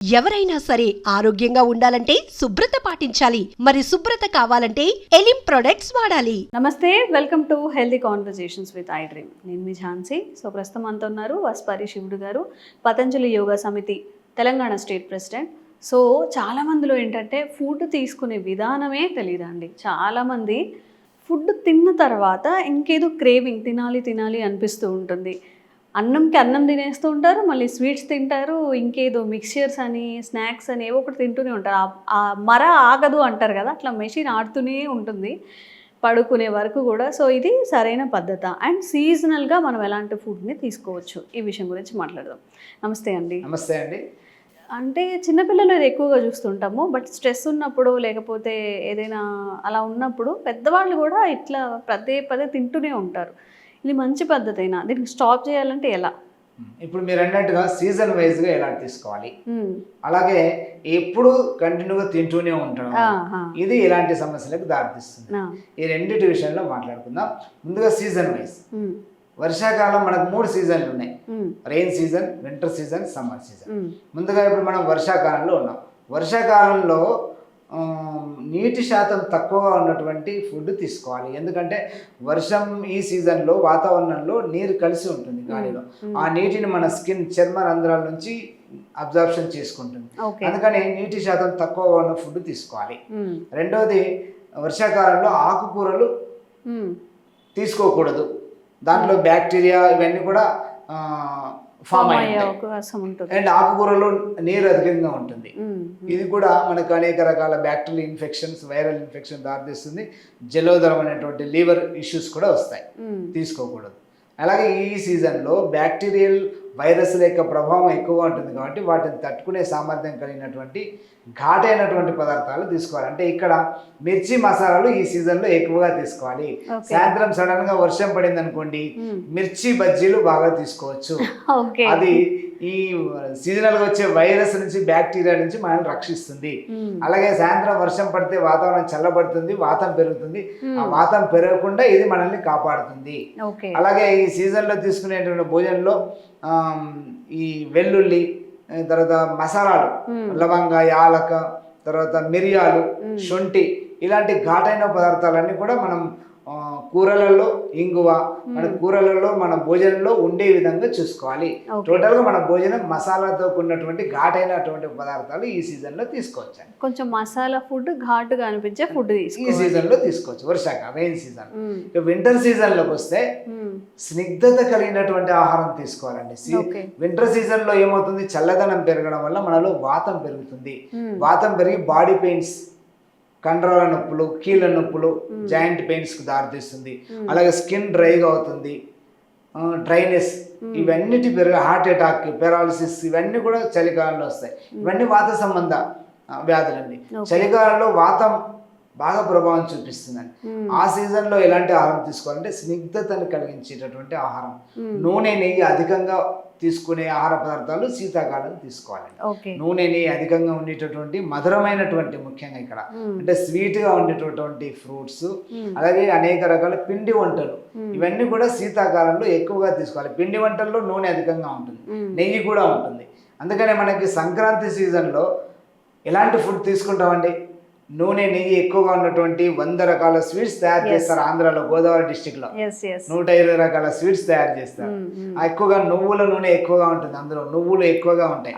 ఎవరైనా సరే ఆరోగ్యంగా ఉండాలంటే శుభ్రత పాటించాలి. మరి శుభ్రత కావాలంటే ఎలిం ప్రొడక్ట్స్ వాడాలి. నమస్తే welcome to healthy conversations with I dream నేను మీ ఝాన్సీ. సో ప్రస్తుతం అంత ఉన్నారు వస్పారి శివుడు గారు పతంజలి యోగా సమితి తెలంగాణ స్టేట్ ప్రెసిడెంట్. సో చాలామందిలో ఏంటంటే ఫుడ్ తీసుకునే విధానమే తెలియదండి చాలామంది ఫుడ్ తిన్న తర్వాత ఇంకేదో క్రేవింగ్ తినాలి తినాలి అనిపిస్తూ ఉంటుంది. అన్నంకి అన్నం తినేస్తూ ఉంటారు మళ్ళీ స్వీట్స్ తింటారు ఇంకేదో మిక్చర్స్ అని స్నాక్స్ అని ఏవో ఒకటి తింటూనే ఉంటారు. మర ఆగదు అంటారు కదా అట్లా మెషిన్ ఆడుతూనే ఉంటుంది పడుకునే వరకు కూడా. సో ఇది సరైన పద్ధత. అండ్ సీజనల్గా మనం ఎలాంటి ఫుడ్ని తీసుకోవచ్చు ఈ విషయం గురించి మాట్లాడదాం. నమస్తే అండి. నమస్తే అండి. అంటే చిన్నపిల్లలు ఇది ఎక్కువగా చూస్తుంటాము బట్ స్ట్రెస్ ఉన్నప్పుడు లేకపోతే ఏదైనా అలా ఉన్నప్పుడు పెద్దవాళ్ళు కూడా ఇట్లా పదే పదే తింటూనే ఉంటారు. ఇది మంచి పద్ధతేనా దీనికి స్టాప్ చేయాలంటే ఎలా ఇప్పుడు మీరు అన్నట్టుగా సీజన్ వైజ్గా ఎలా తీసుకోవాలి. అలాగే ఎప్పుడు కంటిన్యూగా తింటూనే ఆహా. ఇది ఇలాంటి సమస్యలకు దారితీస్తుంది. ఈ రెండింటి విషయంలో మాట్లాడుకుందాం ముందుగా సీజన్ వైజ్. వర్షాకాలం మనకు మూడు సీజన్లు ఉన్నాయి. Rain season winter season summer season. ముందుగా ఇప్పుడు మనం వర్షాకాలంలో ఉన్నాం వర్షాకాలంలో నీటి శాతం తక్కువగా ఉన్నటువంటి ఫుడ్ తీసుకోవాలి. ఎందుకంటే వర్షం ఈ సీజన్లో వాతావరణంలో నీరు కలిసి ఉంటుంది గాలిలో. ఆ నీటిని మన స్కిన్ చర్మ రంధ్రాల నుంచి అబ్జార్ప్షన్ చేసుకుంటుంది. అందుకని నీటి శాతం తక్కువగా ఉన్న ఫుడ్ తీసుకోవాలి. మ్మ్. రెండవది వర్షాకాలంలో ఆకుకూరలు. తీసుకోకూడదు. దాంట్లో బ్యాక్టీరియా ఇవన్నీ కూడా ఫామ్ అయి అయ్యే అవకాశం ఉంటుంది. అండ్ ఆకుకూరలో నీరు అధికంగా ఉంటుంది. ఇది కూడా మనకు అనేక రకాల బ్యాక్టీరియల్ ఇన్ఫెక్షన్స్ వైరల్ ఇన్ఫెక్షన్ దారితీస్తుంది. జలోదరం అనేటువంటి లీవర్ ఇష్యూస్ కూడా వస్తాయి. తీసుకోకూడదు. అలాగే ఈ సీజన్లో బ్యాక్టీరియల్ వైరస్ల యొక్క ప్రభావం ఎక్కువగా ఉంటుంది కాబట్టి వాటిని తట్టుకునే సామర్థ్యం కలిగినటువంటి ఘాటైనటువంటి పదార్థాలు తీసుకోవాలి అంటే ఇక్కడ మిర్చి మసాలాలు ఈ సీజన్లో ఎక్కువగా తీసుకోవాలి. సాయంత్రం సడన్గా వర్షం పడింది అనుకోండి. మిర్చి బజ్జీలు బాగా తీసుకోవచ్చు అది ఈ సీజనల్గా వచ్చే వైరస్ నుంచి బ్యాక్టీరియా నుంచి మనల్ని రక్షిస్తుంది. అలాగే సాయంత్రం వర్షం పడితే వాతావరణం చల్లబడుతుంది వాతం పెరుగుతుంది. ఆ వాతం పెరగకుండా ఇది మనల్ని కాపాడుతుంది. అలాగే ఈ సీజన్లో తీసుకునేటువంటి భోజనంలో ఈ వెల్లుల్లి తర్వాత మసాలాలు లవంగ యాలక తర్వాత మిరియాలు శొంఠి ఇలాంటి ఘాటైన పదార్థాలన్నీ కూడా మనం కూరలలో ఇంగువ మన కూరలలో మన భోజనంలో ఉండే విధంగా చూసుకోవాలి. టోటల్గా మన భోజనం మసాలాతో కూడినటువంటి ఘాటైనటువంటి పదార్థాలు ఈ సీజన్లో తీసుకోవచ్చు కొంచెం మసాలా ఫుడ్ ఘాటుగా అనిపించే ఫుడ్ ఈ సీజన్లో తీసుకోవచ్చు వర్షాకాలం రెయిన్ సీజన్ వింటర్ సీజన్లోకి వస్తే. స్నిగ్ధత కలిగినటువంటి ఆహారం తీసుకోవాలండి. వింటర్ సీజన్లో ఏమవుతుంది? చల్లదనం పెరగడం వల్ల మనలో వాతం పెరుగుతుంది. వాతం పెరిగి బాడీ పెయిన్స్ కండరాల నొప్పులు కీళ్ళ నొప్పులు జాయింట్ పెయిన్స్కు దారితీస్తుంది. అలాగే స్కిన్ డ్రైగా అవుతుంది డ్రైనెస్ ఇవన్నిటి పెరగ హార్ట్ అటాక్ పెరాలసిస్ ఇవన్నీ కూడా చలికాలంలో వస్తాయి. ఇవన్నీ వాత సంబంధ వ్యాధులండి చలికాలంలో వాతం బాగా ప్రభావం చూపిస్తుందండి. ఆ సీజన్లో ఎలాంటి ఆహారం తీసుకోవాలంటే స్నిగ్ధతను కలిగించేటటువంటి ఆహారం. నూనె నెయ్యి అధికంగా తీసుకునే ఆహార పదార్థాలు శీతాకాలం తీసుకోవాలండి. నూనె నెయ్యి అధికంగా ఉండేటటువంటి మధురమైనటువంటి ముఖ్యంగా ఇక్కడ. అంటే స్వీట్గా ఉండేటటువంటి ఫ్రూట్స్ అలాగే అనేక రకాల పిండి వంటలు. ఇవన్నీ కూడా శీతాకాలంలో ఎక్కువగా తీసుకోవాలి. పిండి వంటల్లో నూనె అధికంగా ఉంటుంది. నెయ్యి కూడా ఉంటుంది. అందుకనే మనకి సంక్రాంతి సీజన్లో ఎలాంటి ఫుడ్ తీసుకుంటామండి? నూనె నెయ్యి ఎక్కువగా ఉన్నటువంటి వంద రకాల స్వీట్స్ తయారు చేస్తారు ఆంధ్రాలో గోదావరి డిస్టిక్లో నూట ఇరవై రకాల స్వీట్స్ తయారు చేస్తారు. ఆ ఎక్కువగా నువ్వుల నూనె ఎక్కువగా ఉంటుంది అందులో నువ్వులు ఎక్కువగా ఉంటాయి.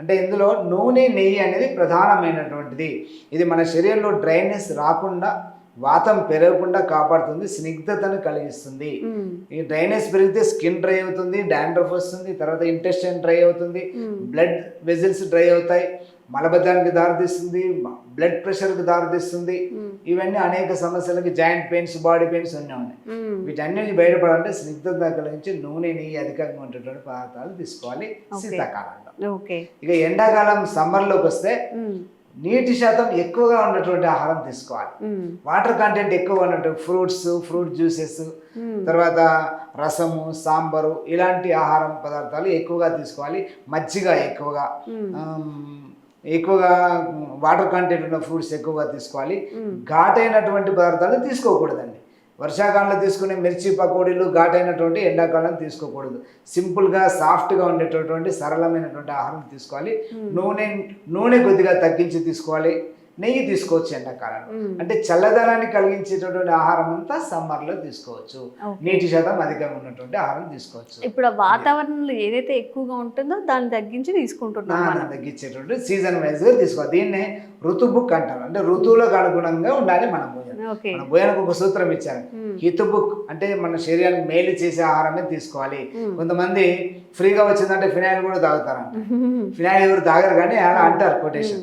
అంటే ఇందులో నూనె నెయ్యి అనేది ప్రధానమైనటువంటిది. ఇది మన శరీరంలో డ్రైనెస్ రాకుండా వాతం పెరగకుండా కాపాడుతుంది స్నిగ్ధతను కలిగిస్తుంది. మ్మ్. ఈ డ్రైనెస్ పెరిగితే స్కిన్ డ్రై అవుతుంది డాండ్రఫ్ వస్తుంది తర్వాత ఇంటెస్టైన్ డ్రై అవుతుంది బ్లడ్ వెజిల్స్ డ్రై అవుతాయి. మలబద్ధానికి దారితీస్తుంది బ్లడ్ ప్రెషర్కి దారితీస్తుంది. ఇవన్నీ అనేక సమస్యలకి జాయింట్ పెయిన్స్ బాడీ పెయిన్స్ అన్నీ ఉన్నాయి. వీటన్నిటి బయటపడాలంటే స్నిగ్ధత కలిగించి నూనె నెయ్యి అధికంగా ఉండేటువంటి పదార్థాలు తీసుకోవాలి శీతాకాలంలో. ఇక ఎండాకాలం సమ్మర్లోకి వస్తే. నీటి శాతం ఎక్కువగా ఉన్నటువంటి ఆహారం తీసుకోవాలి. వాటర్ కంటెంట్ ఎక్కువ ఉన్నటువంటి ఫ్రూట్స్ ఫ్రూట్ జ్యూసెస్. తర్వాత రసము సాంబారు ఇలాంటి ఆహారం పదార్థాలు ఎక్కువగా తీసుకోవాలి. మజ్జిగ ఎక్కువగా ఎక్కువగా వాటర్ కంటెంట్ ఉన్న ఫ్రూట్స్ ఎక్కువగా తీసుకోవాలి. ఘాటైనటువంటి పదార్థాలు తీసుకోకూడదండి. వర్షాకాలంలో తీసుకునే మిర్చి పకోడీలు ఘాటైనటువంటి ఎండాకాలం తీసుకోకూడదు. సింపుల్గా సాఫ్ట్గా ఉండేటటువంటి సరళమైనటువంటి ఆహారం తీసుకోవాలి. నూనె నూనె కొద్దిగా తగ్గించి తీసుకోవాలి. నెయ్యి తీసుకోవచ్చు ఎండాకాలంలో. అంటే చల్లదనాన్ని కలిగించేటటువంటి ఆహారం అంతా సమ్మర్లో తీసుకోవచ్చు. Okay. నీటి శాతం అధికంగా ఉన్నటువంటి ఆహారం తీసుకోవచ్చు. ఇప్పుడు వాతావరణంలో ఏదైతే ఎక్కువగా ఉంటుందో దాన్ని తగ్గించి తీసుకుంటున్నాం తగ్గించేటువంటి సీజన్ వైజ్గా తీసుకోవాలి. దీన్నే ఋతు బుక్ అంటారు అంటే ఋతువులకు అనుగుణంగా ఉండాలి మన భోజనం మన భోజనకు ఒక సూత్రం ఇచ్చారు. మ్మ్. హితు బుక్ అంటే మన శరీరానికి మేలు చేసే ఆహారమే తీసుకోవాలి. కొంతమంది ఫ్రీగా వచ్చిందంటే ఫినాయిల్ కూడా తాగుతారంట. ఫినాయిల్ ఎవరు తాగరు కానీ అలా అంటారు కొటేషన్.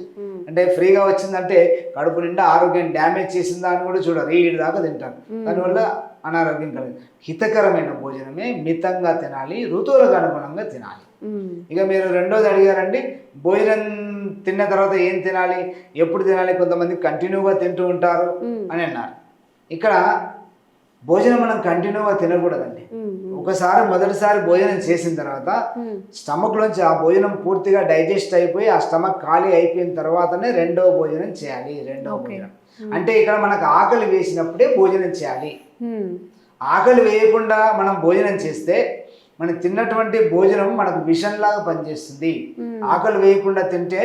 అంటే ఫ్రీగా వచ్చిందంటే కడుపు నిండా ఆరోగ్యం డ్యామేజ్ చేసిందా అని కూడా చూడరు ఈ దాకా తింటారు. దానివల్ల అనారోగ్యం కలదు హితకరమైన భోజనమే మితంగా తినాలి ఋతువులకు అనుగుణంగా తినాలి. ఇక మీరు రెండోది అడిగారండి భోజనం తిన్న తర్వాత ఏం తినాలి ఎప్పుడు తినాలి కొంతమంది కంటిన్యూగా తింటూ ఉంటారు. అని అన్నారు. ఇక్కడ భోజనం మనం కంటిన్యూగా తినకూడదండి. ఒకసారి మొదటిసారి భోజనం చేసిన తర్వాత మ్మ్. స్టమక్లోంచి ఆ భోజనం పూర్తిగా డైజెస్ట్ అయిపోయి ఆ స్టమక్ ఖాళీ అయిపోయిన తర్వాతనే రెండవ భోజనం చేయాలి రెండవ. భోజనం అంటే ఇక్కడ మనకు ఆకలి వేసినప్పుడే భోజనం చేయాలి. ఆకలి వేయకుండా మనం భోజనం చేస్తే మనం తిన్నటువంటి భోజనం మనకు విషంలాగా పనిచేస్తుంది. ఆకలి వేయకుండా తింటే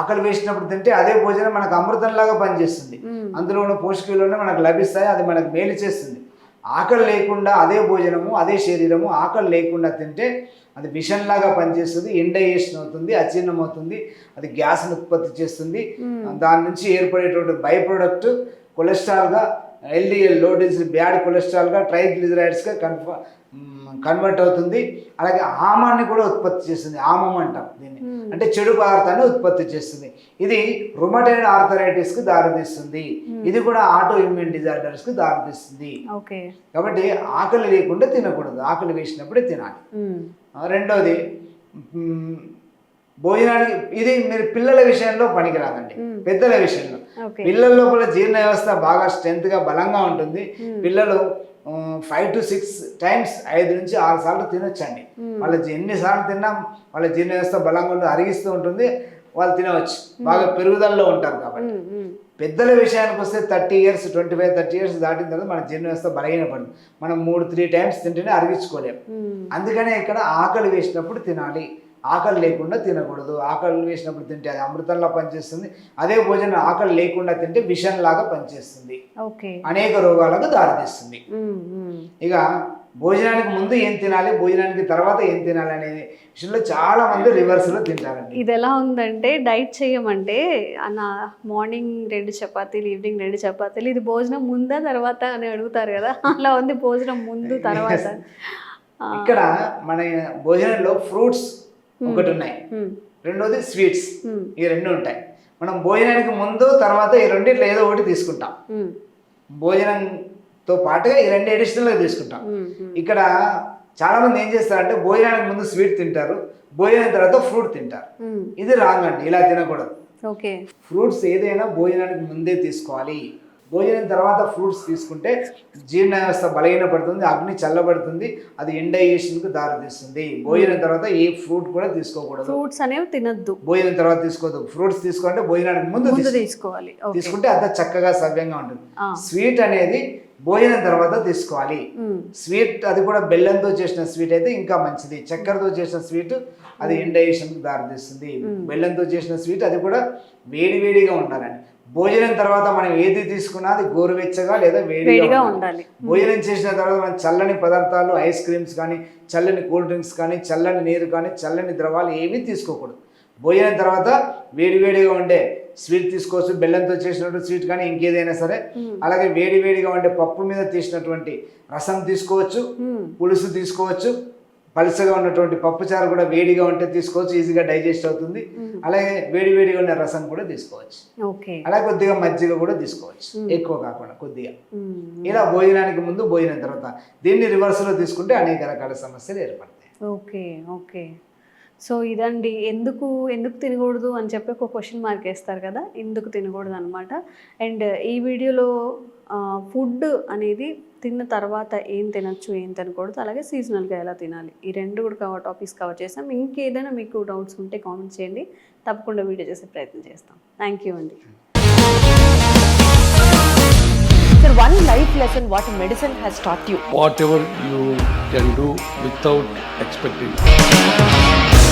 ఆకలి వేసినప్పుడు తింటే అదే భోజనం మనకు అమృతంలాగా పనిచేస్తుంది. అందులో ఉన్న పోషకాలు మనకు లభిస్తాయి అది మనకు మేలు చేస్తుంది. ఆకలి లేకుండా అదే భోజనము అదే శరీరము ఆకలి లేకుండా తింటే అది విషంలాగా పనిచేస్తుంది ఇండైజెషన్ అవుతుంది అజీర్ణం అవుతుంది అది గ్యాస్ని ఉత్పత్తి చేస్తుంది. దాని నుంచి ఏర్పడేటువంటి బై ప్రోడక్ట్ కొలెస్ట్రాల్గా ఎల్డిఎల్లో డెన్సిటీ బ్యాడ్ కొలెస్ట్రాల్గా ట్రైగ్లిజరైడ్స్గా కన్ఫ కన్వర్ట్ అవుతుంది. అలాగే ఆమాన్ని కూడా ఉత్పత్తి చేస్తుంది. ఆమం అంటాం దీన్ని. అంటే చెడు పదార్థాన్ని ఉత్పత్తి చేస్తుంది. ఇది రుమటైడ్ ఆర్థరైటిస్కి దారితీస్తుంది. ఇది కూడా ఆటో ఇమ్యూన్ డిజార్డర్స్కి దారితీస్తుంది. ఓకే. కాబట్టి ఆకలి లేకుండా తినకూడదు. ఆకలి వేసినప్పుడే తినాలి. మ్, భోజనానికి ఇది మీరు పిల్లల విషయంలో పనికిరాదండి. పెద్దల విషయంలో. పిల్లల లోపల జీర్ణ వ్యవస్థ బాగా స్ట్రెంత్గా బలంగా ఉంటుంది. పిల్లలు ఫైవ్ టు సిక్స్ టైమ్స్ ఐదు నుంచి ఆరు సార్లు తినొచ్చండి. వాళ్ళ ఎన్నిసార్లు తిన్నా వాళ్ళ జీర్ణ వ్యవస్థ బలంగా అరిగిస్తూ ఉంటుంది వాళ్ళు తినవచ్చు. బాగా పెరుగుదలలో ఉంటారు కాబట్టి. పెద్దల విషయానికి వస్తే thirty years twenty five thirty years దాటిన తర్వాత మన జీర్ణ వ్యవస్థ బలహీనపడుతుంది మనం మూడు త్రీ టైమ్స్ తింటేనే అరిగించుకోలేము. అందుకనే ఇక్కడ ఆకలి వేసినప్పుడు తినాలి. ఆకలి లేకుండా తినకూడదు. ఆకలి వేసినప్పుడు తింటే అది అమృతంలా పనిచేస్తుంది. అదే భోజనం ఆకలి లేకుండా తింటే విషంలాగా పనిచేస్తుంది. ఓకే. అనేక రోగాలకు దారితీస్తుంది. ఇక భోజనానికి ముందు ఏం తినాలి భోజనానికి తర్వాత ఏం తినాలి అనే విషయంలో చాలా మంది రివర్స్లో తింటారండి. ఇది ఎలా ఉందంటే డైట్ చేయమంటే అన్న మార్నింగ్ రెండు చపాతీలు ఈవినింగ్ రెండు చపాతీలు ఇది భోజనం ముందా తర్వాత అని అడుగుతారు కదా. అలా ఉంది భోజనం ముందు తర్వాత. ఇక్కడ మన భోజనంలో ఫ్రూట్స్ ఒకటి ఉన్నాయి. రెండోది స్వీట్స్. ఈ రెండు ఉంటాయి మనం భోజనానికి ముందు తర్వాత ఈ రెండిట్లో ఏదో ఒకటి తీసుకుంటాం. భోజనంతో పాటుగా ఈ రెండు అడిషనల్గా తీసుకుంటాం. ఇక్కడ చాలా మంది ఏం చేస్తారంటే భోజనానికి ముందు స్వీట్ తింటారు భోజనం తర్వాత ఫ్రూట్ తింటారు. ఇది రాంగ్ అండి ఇలా తినకూడదు ఓకే ఫ్రూట్స్ ఏదైనా భోజనానికి ముందే తీసుకోవాలి భోజనం తర్వాత ఫ్రూట్స్ తీసుకుంటే జీర్ణ వ్యవస్థ బలహీనపడుతుంది అగ్ని చల్లబడుతుంది అది ఇండైజేషన్కు దారితీస్తుంది. భోజనం తర్వాత ఏ ఫ్రూట్ కూడా తీసుకోకూడదు. ఫ్రూట్స్ అనేవి తినద్దు. భోజనం తర్వాత తీసుకోవద్దు. ఫ్రూట్స్ తీసుకుంటే భోజనానికి ముందు ముందు తీసుకో- తీసుకోవాలి. తీసుకుంటే అంత చక్కగా సవ్యంగా ఉంటుంది. స్వీట్ అనేది భోజనం తర్వాత తీసుకోవాలి. స్వీట్ అది కూడా బెల్లంతో చేసిన స్వీట్ అయితే ఇంకా మంచిది. చక్కెరతో చేసిన స్వీట్ అది ఇండైజేషన్కి దారితీస్తుంది. బెల్లంతో చేసిన స్వీట్ అది కూడా వేడి వేడిగా ఉండాలండి. భోజనం తర్వాత మనం ఏది తీసుకున్నా అది గోరువెచ్చగా లేదా వేడిగా ఉండాలి. భోజనం చేసిన తర్వాత మనం చల్లని పదార్థాలు ఐస్ క్రీమ్స్ కానీ చల్లని కూల్ డ్రింక్స్ కానీ చల్లని నీరు కానీ చల్లని ద్రవాలు ఏమీ తీసుకోకూడదు. భోజనం తర్వాత వేడి వేడిగా ఉండే స్వీట్ తీసుకోవచ్చు బెల్లంతో చేసినటువంటి స్వీట్ కానీ ఇంకేదైనా సరే. అలాగే వేడి వేడిగా ఉండే పప్పు మీద తీసినటువంటి రసం తీసుకోవచ్చు. పులుసు తీసుకోవచ్చు పలుసగా ఉన్నటువంటి పప్పుచారు కూడా వేడిగా ఉంటే తీసుకోవచ్చు ఈజీగా డైజెస్ట్ అవుతుంది. అలాగే వేడి వేడిగా ఉన్న రసం కూడా తీసుకోవచ్చు. అలాగే కొద్దిగా మజ్జిగ కూడా తీసుకోవచ్చు. ఎక్కువ కాకుండా కొద్దిగా. ఇలా భోజనానికి ముందు భోజనం తర్వాత దీన్ని రివర్స్లో తీసుకుంటే అనేక రకాల సమస్యలు ఏర్పడతాయి. Okay okay. సో ఇదండి ఎందుకు ఎందుకు తినకూడదు అని చెప్పి ఒక క్వశ్చన్ మార్క్ వేస్తారు కదా ఎందుకు తినకూడదు అనమాట అండ్ ఈ వీడియోలో ఫుడ్ అనేది తిన్న తర్వాత ఏం తినచ్చు ఏం తినకూడదు అలాగే సీజనల్గా ఎలా తినాలి ఈ రెండు కూడా కవర్ టాపిక్స్ కవర్ చేస్తాం ఇంకేదైనా మీకు డౌట్స్ ఉంటే కామెంట్ చేయండి. తప్పకుండా వీడియో చేసే ప్రయత్నం చేస్తాం. థ్యాంక్ యూ అండి. Sir, one life lesson what medicine has taught you. whatever you can do without expecting.